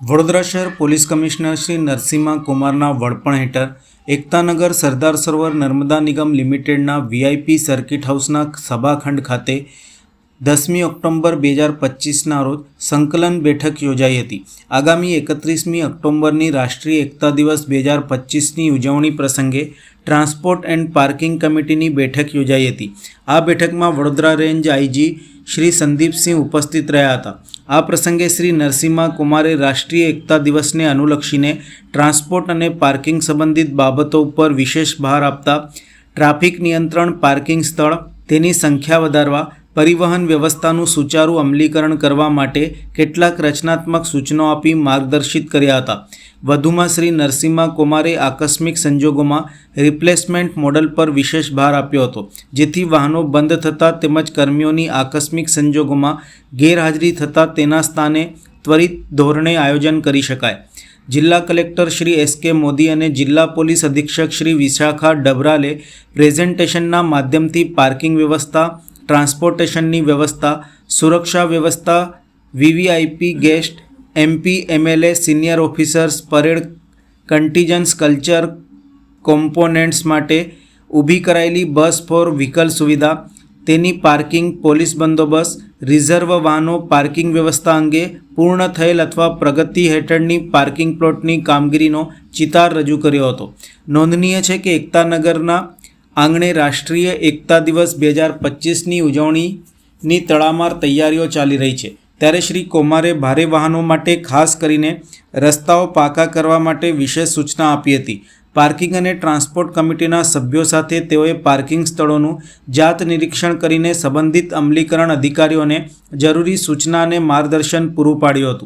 વડોદરા શહેર police commissioner Shri Narasimha કુમારના વડપણ હેઠળ એકતાનગર સરદાર સરોવર નર્મદા નિગમ લિમિટેડના વીઆઈપી સર્કિટ હાઉસના સભાખંડ ખાતે દસમી ઓક્ટોબર બે હજાર પચીસના રોજ સંકલન બેઠક યોજાઈ હતી. આગામી એકત્રીસમી ઓક્ટોબરની રાષ્ટ્રીય એકતા દિવસ બે હજાર પચીસની ઉજવણી પ્રસંગે ટ્રાન્સપોર્ટ એન્ડ પાર્કિંગ કમિટીની બેઠક યોજાઈ હતી. આ બેઠકમાં વડોદરા રેન્જ આઈજી શ્રી સંદીપસિંહ ઉપસ્થિત રહ્યા હતા. આ પ્રસંગે શ્રી નરસિંહા કુમારે રાષ્ટ્રીય એકતા દિવસને અનુલક્ષીને ટ્રાન્સપોર્ટ અને પાર્કિંગ સંબંધિત બાબતો ઉપર વિશેષ ભાર આપતા, ટ્રાફિક નિયંત્રણ, પાર્કિંગ સ્થળ તેની સંખ્યા વધારવા પરિવહન વ્યવસ્થાનું સુચારુ અમલીકરણ કરવા માટે કેટલાક રચનાત્મક સૂચનો આપી માર્ગદર્શિત કર્યા હતા. વધુમાં શ્રી નરસિંહા કુમારે આકસ્મિક સંજોગોમાં રિપ્લેસમેન્ટ મોડલ પર વિશેષ ભાર આપ્યો હતો, જેથી વાહનો બંધ થતાં તેમજ કર્મીઓની આકસ્મિક સંજોગોમાં ગેરહાજરી થતાં તેના સ્થાને ત્વરિત ધોરણે આયોજન કરી શકાય. જિલ્લા કલેક્ટર શ્રી એસ કે મોદી અને જિલ્લા પોલીસ અધિક્ષક શ્રી વિશાખા ડબરાલે પ્રેઝન્ટેશનના માધ્યમથી પાર્કિંગ વ્યવસ્થા ટ્રાન્સપોર્ટેશનની વ્યવસ્થા, સુરક્ષા વ્યવસ્થા, VVIP guest, MP, MLA, senior officers, parade, contingents, culture components માટે ઊભી કરાયેલી બસ ફોર વ્હીકલ સુવિધા, તેની પાર્કિંગ, પોલીસ બંદોબસ્ત, રિઝર્વ વાહનો, પાર્કિંગ વ્યવસ્થા અંગે પૂર્ણ થયેલ અથવા પ્રગતિ હેઠળની પાર્કિંગ પ્લોટની કામગીરીનો ચિતાર રજૂ કર્યો હતો. નોંધનીય છે કે એકતાનગરના આંગણે રાષ્ટ્રીય એકતા દિવસ બે હજાર પચીસની ઉજવણીની તડામાર તૈયારીઓ ચાલી રહી છે. ત્યારે શ્રી કુમારે ભારે વાહનો માટે ખાસ કરીને રસ્તાઓ પાકા કરવા માટે વિશેષ સૂચના આપી હતી. પાર્કિંગ અને ટ્રાન્સપોર્ટ કમિટીના સભ્યો સાથે તેઓએ પાર્કિંગ સ્થળોનું જાત નિરીક્ષણ કરીને સંબંધિત અમલીકરણ અધિકારીઓને જરૂરી સૂચના અને માર્ગદર્શન પૂરું પાડ્યું હતું.